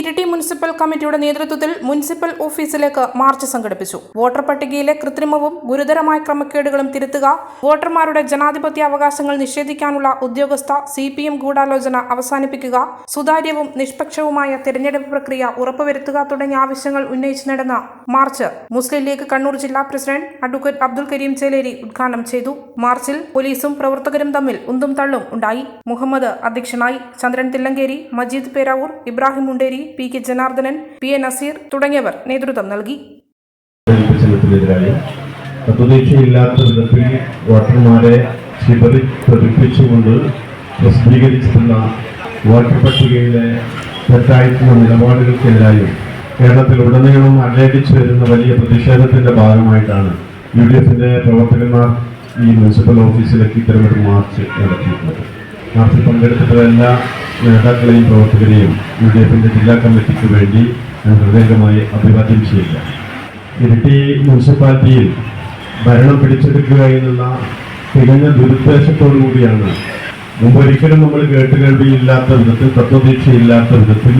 Iritty municipal കമ്മിറ്റിയുടെ നേതൃത്വത്തിൽ municipal ഓഫീസിലേക്ക് മാർച്ച് സംഘടിപ്പിച്ചു. വോട്ടർ പട്ടികയിലെ കൃത്രിമവും ഗുരുതരമായ ക്രമക്കേടുകളും തിരുത്തുക വോട്ടർമാരുടെ ജനാധിപത്യ അവകാശങ്ങൾ നിഷേധിക്കാനുള്ള ഉദ്യോഗസ്ഥ സി പി എം ഗൂഢാലോചന അവസാനിപ്പിക്കുക സുതാര്യവും നിഷ്പക്ഷവുമായ തെരഞ്ഞെടുപ്പ് പ്രക്രിയ ഉറപ്പുവരുത്തുക തുടങ്ങിയ ആവശ്യങ്ങൾ ഉന്നയിച്ച് നടന്ന മാർച്ച് മുസ്ലിം ലീഗ് കണ്ണൂർ ജില്ലാ പ്രസിഡന്റ് അഡ്വക്കേറ്റ് അബ്ദുൽ കരീം ചേലേരി ഉദ്ഘാടനം ചെയ്തു. മാർച്ചിൽ പോലീസും പ്രവർത്തകരും തമ്മിൽ ഉന്തും തള്ളും ഉണ്ടായി. മുഹമ്മദ് അധ്യക്ഷനായി Chandran Thillankeri Majeed Peravoor Ibrahim Munderi P K Janardhanan P A Naseer തുടങ്ങിയവർ നേതൃത്വം നൽകി. വോട്ടർമാരെ തെറ്റായിട്ടുള്ള നിലപാടുകൾക്കെതിരായും കേരളത്തിലുടനീളം അലയടിച്ചു വരുന്ന വലിയ പ്രതിഷേധത്തിന്റെ ഭാഗമായിട്ടാണ് യു ഡി പ്രവർത്തകന്മാർ ഈ മുനിസിപ്പൽ ഓഫീസിലേക്ക് ഇത്തരമൊരു മാർച്ച് നടത്തിയിട്ടുള്ളത്. മാർച്ചിൽ പങ്കെടുത്തിട്ടുള്ള എല്ലാ നേതാക്കളെയും പ്രവർത്തകരെയും യു ഡി എഫിന്റെ ജില്ലാ കമ്മിറ്റിക്ക് വേണ്ടി ഞാൻ ഹൃദയംഗമായി അഭിവാദ്യം ചെയ്യുക. ഇരിട്ടി മുനിസിപ്പാലിറ്റിയിൽ ഭരണം പിടിച്ചെടുക്കുക എന്നുള്ള തികഞ്ഞ ദുരുദ്ദേശത്തോടു കൂടിയാണ്. മുമ്പ് ഒരിക്കലും നമ്മൾ കേട്ടുകേൾവിയില്ലാത്ത വിധത്തിൽ തത്വദീക്ഷയില്ലാത്ത വിധത്തിൽ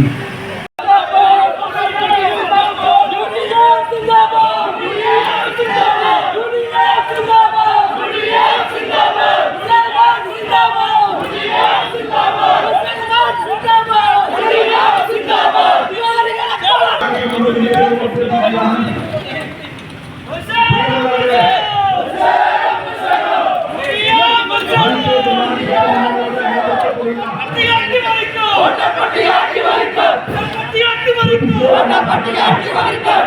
ஆட்டி வரைக்கும் ஓட்டப்பட்டி ஆட்டி வரைக்கும் ஓட்டப்பட்டி ஆட்டி வரைக்கும்